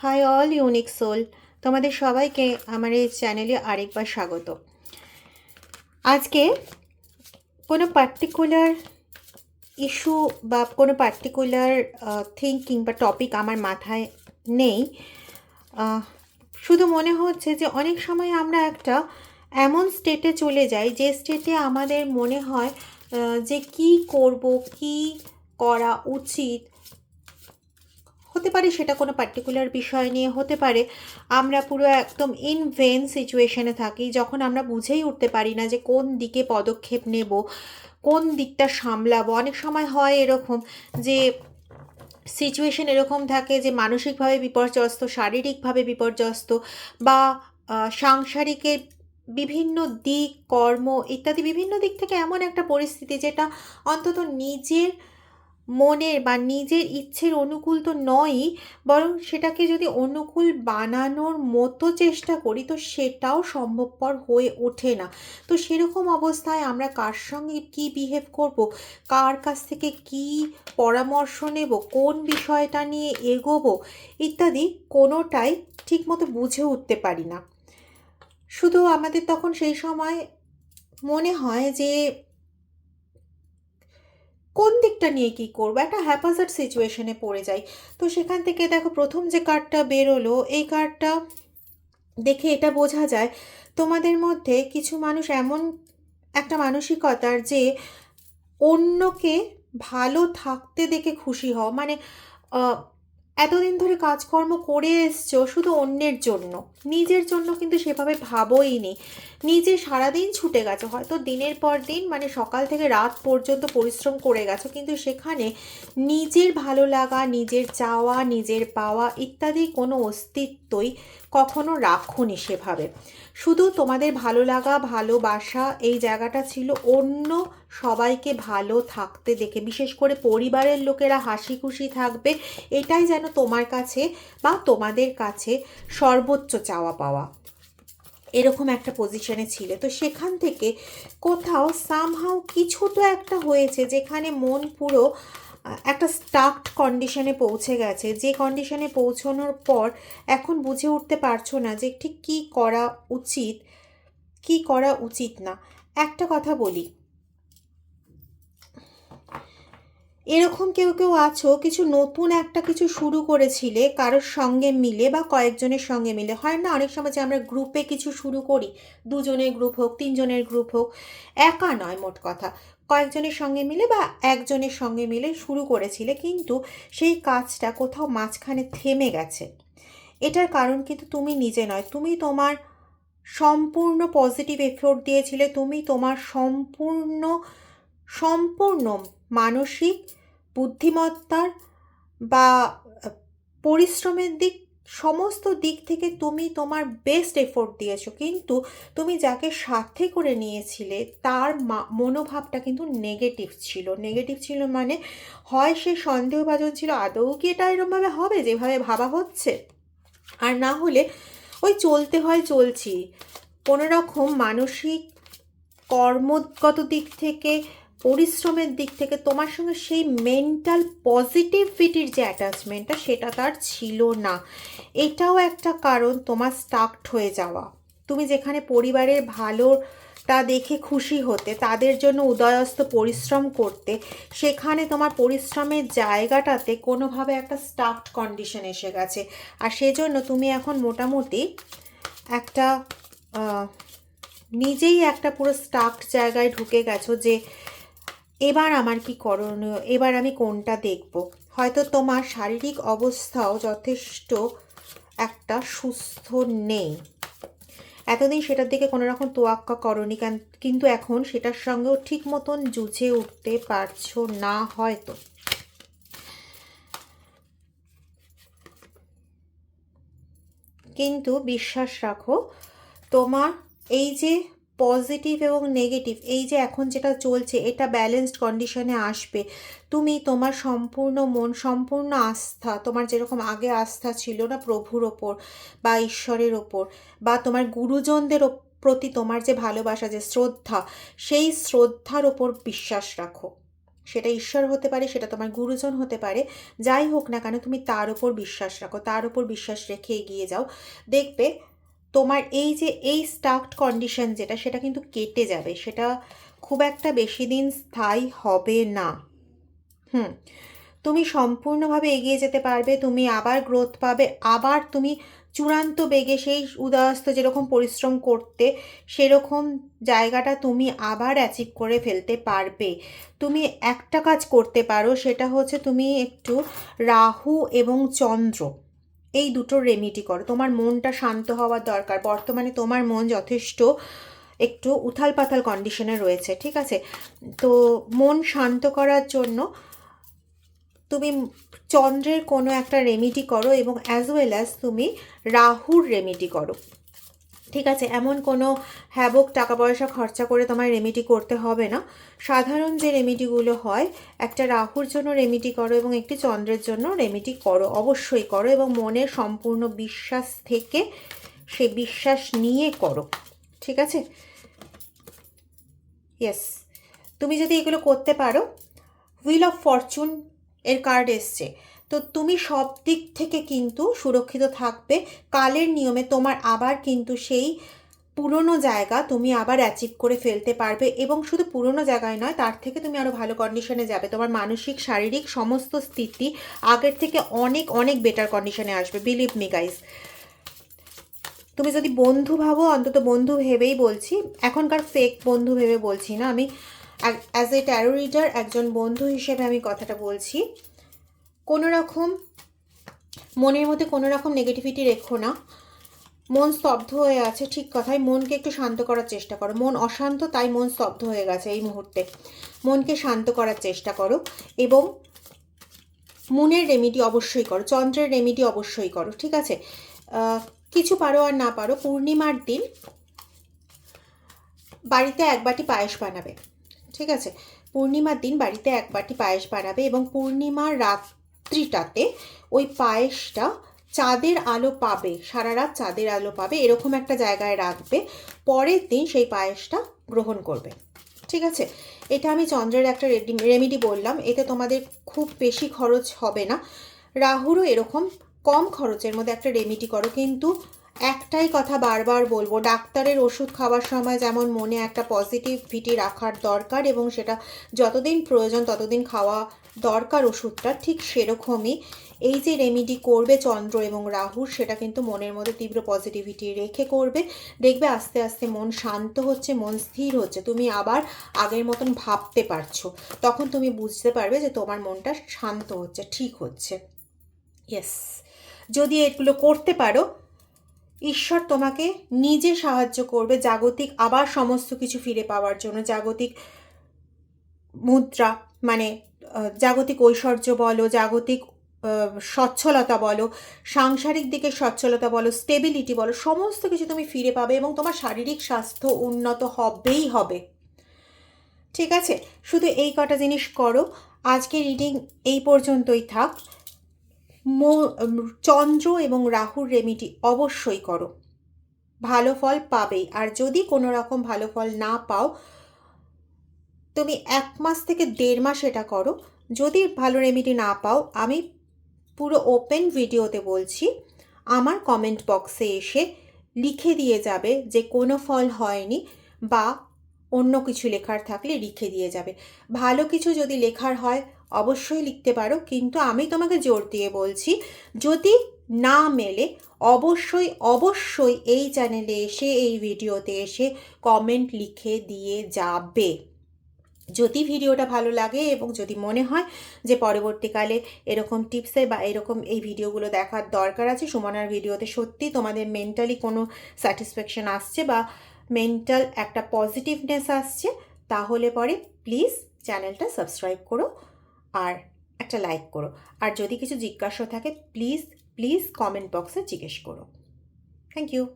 High all unique soul, তোমাদের সবাইকে আমার এই চ্যানেলে আরেকবার স্বাগত। আজকে কোনো পার্টিকুলার ইস্যু বা কোনো পার্টিকুলার থিঙ্কিং বা টপিক আমার মাথায় নেই। শুধু মনে হচ্ছে যে অনেক সময় আমরা একটা এমন স্টেটে চলে যাই, যে স্টেটে আমাদের মনে হয় যে কি করব, কি করা উচিত হতে পারে, সেটা কোনো পার্টিকুলার বিষয় নিয়ে হতে পারে। আমরা পুরো একদম ইন ভেন সিচুয়েশনে থাকি, যখন আমরা বুঝেই উঠতে পারি না যে কোন দিকে পদক্ষেপ নেব, কোন দিকটা সামলাবো। অনেক সময় হয় এরকম যে সিচুয়েশন এরকম থাকে যে মানসিকভাবে বিপর্যস্ত, শারীরিকভাবে বিপর্যস্ত বা সাংসারিকের বিভিন্ন দিক, কর্ম ইত্যাদি বিভিন্ন দিক থেকে এমন একটা পরিস্থিতি যেটা অন্তত নিজের মনের বা নিজের ইচ্ছের অনুকূল তো নয়ই, বরং সেটাকে যদি অনুকূল বানানোর মতো চেষ্টা করি, তো সেটাও সম্ভবপর হয়ে ওঠে না। তো সেরকম অবস্থায় আমরা কার সঙ্গে কি বিহেভ করব? কার কাছ থেকে কি পরামর্শ নেব? কোন বিষয়টা নিয়ে এগোবো? ইত্যাদি কোনোটাই ঠিকমতো বুঝে উঠতে পারি না। শুধু আমাদের তখন সেই সময় মনে হয় যে কোন দিকটা নিয়ে কি করব? একটা হ্যাপাজার্ড সিচুয়েশনে পড়ে যাই। তো সেখান থেকে দেখো প্রথম যে কার্ডটা বেরোলো, এই কার্ডটা দেখে এটা বোঝা যায়, তোমাদের মধ্যে কিছু মানুষ এমন একটা মানসিকতার যে অন্যকে ভালো থাকতে দেখে খুশি হও। মানে এতদিন ধরে কাজকর্ম করে এসছো শুধু অন্যের জন্য। নিজের জন্য কিন্তু সেভাবে ভাবোই নি নিজে সারাদিন ছুটে গেছো। হয়তো দিনের পর দিন মানে সকাল থেকে রাত পর্যন্ত পরিশ্রম করে গেছো, কিন্তু সেখানে নিজের ভালো লাগা, নিজের চাওয়া, নিজের পাওয়া ইত্যাদি কোনো অস্তিত্বই কখনো রাখোনি সেভাবে। শুধু তোমাদের ভালো লাগা, ভালোবাসা, এই জায়গাটা ছিল অন্য সবাইকে ভালো থাকতে দেখে। বিশেষ করে পরিবারের লোকেরা হাসি খুশি থাকবে, এটাই যেন তোমার কাছে বা তোমাদের কাছে সর্বোচ্চ চাওয়া পাওয়া। এরকম একটা পজিশনে ছিল। তো সেখান থেকে কোথাও সামহাও কিছু তো একটা হয়েছে যেখানে মন পুরো একটা স্টাকড কন্ডিশনে পৌঁছে গেছে। যে কন্ডিশনে পৌঁছানোর পর এখন বুঝে উঠতে পারছ না যে ঠিক কী করা উচিত, কি করা উচিত না। একটা কথা বলি। এরকম কেউ কেউ আছো, কিছু নতুন একটা কিছু শুরু করেছিলে কারোর সঙ্গে মিলে বা কয়েকজনের সঙ্গে মিলে। হয় না, অনেক সময় যে আমরা গ্রুপে কিছু শুরু করি, দুজনের গ্রুপ হোক, তিনজনের গ্রুপ হোক, একা নয় মোট কথা। কয়েকজনের সঙ্গে মিলে বা একজনের সঙ্গে মিলে শুরু করেছিলে, কিন্তু সেই কাজটা কোথাও মাঝখানে থেমে গেছে। এটার কারণ কিন্তু তুমি নিজে নয়। তুমি তোমার সম্পূর্ণ পজিটিভ এফোর্ট দিয়েছিলে, তুমি তোমার সম্পূর্ণ সম্পূর্ণ মানসিক বুদ্ধিমত্তার বা পরিশ্রমের দিক সমস্ত দিক থেকে তুমি তোমার বেস্ট এফোর্ট দিয়েছ। কিন্তু তুমি যাকে সাথে করে নিয়েছিলে, তার মনোভাবটা কিন্তু নেগেটিভ ছিল। নেগেটিভ ছিল মানে হয় সে সন্দেহভাজন ছিল, আদৌ কি এটা এরমভাবে হবে যেভাবে ভাবা হচ্ছে? আর না হলে ওই চলতে হয় চলছি। কোনো রকম মানসিক কর্মগত দিক থেকে পরিশ্রমের দিক থেকে তোমার সঙ্গে সেই মেন্টাল পজিটিভিটির যে অ্যাটাচমেন্টটা সেটা তার ছিল না। এটাও একটা কারণ তোমার স্টাকড হয়ে যাওয়া। তুমি যেখানে পরিবারের ভালোটা দেখে খুশি হতে, তাদের জন্য উদয়স্ত পরিশ্রম করতে, সেখানে তোমার পরিশ্রমের জায়গাটাতে কোনোভাবে একটা স্টাকড কন্ডিশন এসে গেছে। আর সেজন্য তুমি এখন মোটামুটি একটা নিজেই একটা পুরো স্টাফড জায়গায় ঢুকে গেছো যে এবার আমার কি করণীয়? এবার আমি কোনটা দেখব? হয়তো তোমার শারীরিক অবস্থাও যথেষ্ট একটা সুস্থ নেই। এতদিন সেটার দিকে কোনো রকম তোয়াক্কা করনি কেন- কিন্তু এখন সেটার সঙ্গেও ঠিক মতন জুঝে উঠতে পারছ না হয়তো। কিন্তু বিশ্বাস রাখো, তোমার এই যে পজিটিভ এবং নেগেটিভ এই যে এখন যেটা চলছে, এটা ব্যালেন্সড কন্ডিশনে আসবে। তুমি তোমার সম্পূর্ণ মন, সম্পূর্ণ আস্থা, তোমার যেরকম আগে আস্থা ছিল না প্রভুর ওপর বা ঈশ্বরের ওপর বা তোমার গুরুজনদের প্রতি তোমার যে ভালোবাসা, যে শ্রদ্ধা, সেই শ্রদ্ধার ওপর বিশ্বাস রাখো। সেটা ঈশ্বর হতে পারে, সেটা তোমার গুরুজন হতে পারে, যাই হোক না কেন, তুমি তার উপর বিশ্বাস রাখো, তার উপর বিশ্বাস রেখে এগিয়ে যাও। দেখবে তোমার এই যে, এই স্টাকড কন্ডিশন যেটা, সেটা কিন্তু কেটে যাবে। সেটা খুব একটা বেশি দিন স্থায়ী হবে না। হুম। তুমি সম্পূর্ণভাবে এগিয়ে যেতে পারবে, তুমি আবার গ্রোথ পাবে, আবার তুমি চূড়ান্ত বেগে সেই উদয়স্ত যেরকম পরিশ্রম করতে, সেরকম জায়গাটা তুমি আবার অ্যাচিভ করে ফেলতে পারবে। তুমি একটা কাজ করতে পারো, সেটা হচ্ছে তুমি একটু রাহু এবং চন্দ্র। এই দুটো রেমিডি করো। তোমার মনটা শান্ত হওয়ার দরকার। বর্তমানে তোমার মন যথেষ্ট একটু উথাল পাথাল কন্ডিশনে রয়েছে, ঠিক আছে? তো মন শান্ত করার জন্য তুমি চন্দ্রের কোনো একটা রেমিডি করো এবং অ্যাজ ওয়েল অ্যাজ তুমি রাহুর রেমিডি করো। ঠিক আছে, এমন কোনো হ্যাবক টাকা পয়সা খরচা করে তোমার রেমিডি করতে হবে না। সাধারণ যে রেমিডিগুলো হয়, একটা রাহুর জন্য রেমিডি করো এবং একটি চন্দ্রের জন্য রেমিডি করো, অবশ্যই করো এবং মনের সম্পূর্ণ বিশ্বাস থেকে সে বিশ্বাস নিয়ে করো, ঠিক আছে? ইয়েস তুমি যদি এগুলো করতে পারো হুইল অফ ফরচুন এর কার্ড এসছে। তো তুমি সব দিক থেকে কিন্তু সুরক্ষিত থাকবে। কালের নিয়মে তোমার আবার কিন্তু সেই পুরনো জায়গা তুমি আবার অ্যাচিভ করে ফেলতে পারবে এবং শুধু পুরনো জায়গায় নয়, তার থেকে তুমি আরও ভালো কন্ডিশনে যাবে। তোমার মানসিক, শারীরিক সমস্ত স্থিতি আগের থেকে অনেক অনেক বেটার কন্ডিশনে আসবে। বিলিভ মি গাইস তুমি যদি বন্ধু ভাবো, অন্তত বন্ধু ভেবেই বলছি, এখনকার ফেক বন্ধু ভেবে বলছি না। আমি অ্যাজ এ ট্যারো রিডার একজন বন্ধু হিসেবে আমি কথাটা বলছি। কোনো রকম মনের মধ্যে কোনো রকম নেগেটিভিটি রেখো না। মন স্তব্ধ হয়ে আছে, ঠিক কথাই। মনকে একটু শান্ত করার চেষ্টা করো। মন অশান্ত, তাই মন স্তব্ধ হয়ে গেছে এই মুহূর্তে। মনকে শান্ত করার চেষ্টা করো এবং মনের রেমিডি অবশ্যই করো। চন্দ্রের রেমিডি অবশ্যই করো, ঠিক আছে? কিছু পারো আর না পারো, পূর্ণিমার দিন বাড়িতে এক বাটি পায়েস বানাবে, ঠিক আছে? পূর্ণিমার দিন বাড়িতে এক বাটি পায়েস বানাবে এবং পূর্ণিমার রাত্রিটাতে ওই পায়েসটা চাঁদের আলো পাবে, সারা রাত চাঁদের আলো পাবে, এরকম একটা জায়গায় রাখবে, পরের দিন সেই পায়েসটা গ্রহণ করবে। ঠিক আছে? এটা আমি চন্দ্রের একটা রেমিডি বললাম, এতে তোমাদের খুব বেশি খরচ হবে না। রাহুরও এরকম কম খরচের মধ্যে একটা রেমিডি করো, কিন্তু একটাই কথা বারবার বলব, ডাক্তারের ওষুধ খাওয়ার সময় যেমন মনে একটা পজিটিভিটি রাখার দরকার এবং সেটা যতদিন প্রয়োজন ততদিন খাওয়া দরকার ওষুধটা ঠিক সেরকমই। এই যে রেমিডি করবে চন্দ্র এবং রাহুর, সেটা কিন্তু মনের মধ্যে তীব্র পজিটিভিটি রেখে করবে। দেখবে আস্তে আস্তে মন শান্ত হচ্ছে, মন স্থির হচ্ছে। তুমি আবার আগের মতন ভাবতে পারছ। তখন তুমি বুঝতে পারবে যে তোমার মনটা শান্ত হচ্ছে, ঠিক হচ্ছে। ইয়েস যদি এগুলো করতে পারো ঈশ্বর তোমাকে নিজে সাহায্য করবে জাগতিক, আবার সমস্ত কিছু ফিরে পাওয়ার জন্য। জাগতিক মুদ্রা মানে জাগতিক ঐশ্বর্য বলো, জাগতিক সচ্ছলতা বলো, সাংসারিক দিকে সচ্ছলতা বলো স্টেবিলিটি বলো, সমস্ত কিছু তুমি ফিরে পাবে এবং তোমার শারীরিক স্বাস্থ্য উন্নত হবেই হবে। ঠিক আছে? শুধু এই কটা জিনিস করো। আজকে রিডিং এই পর্যন্তই থাক। চন্দ্র এবং রাহুর রেমিডি অবশ্যই করো। ভালো ফল পাবেই, আর যদি কোনো রকম ভালো ফল না পাও, তুমি এক মাস থেকে দেড় মাস এটা করো। যদি ভালো রেমিডি না পাও, আমি পুরো ওপেন ভিডিওতে বলছি, আমার কমেন্ট বক্সে এসে লিখে দিয়ে যাবে যে কোনো ফল হয়নি বা অন্য কিছু লেখার থাকলে লিখে দিয়ে যাবে। ভালো কিছু যদি লেখার হয় অবশ্যই লিখতে পারো, কিন্তু আমি তোমাকে জোর দিয়ে বলছি, যদি না মেলে, অবশ্যই অবশ্যই এই চ্যানেলে এসে, এই ভিডিওতে এসে কমেন্ট লিখে দিয়ে যাবে। যদি ভিডিওটা ভালো লাগে এবং যদি মনে হয় যে পরবর্তীকালে এরকম টিপসে বা এরকম এই ভিডিওগুলো দেখার দরকার আছে, সুমনার ভিডিওতে সত্যি তোমাদের মেন্টালি কোনো স্যাটিসফ্যাকশন আসছে বা মেন্টাল একটা পজিটিভনেস আসছে, তাহলে পরে প্লিজ চ্যানেলটা সাবস্ক্রাইব করো। আর একটা লাইক করো। আর যদি কিছু জিজ্ঞাসা থাকে প্লিজ প্লিজ কমেন্ট বক্সে জিজ্ঞেস করো। Thank you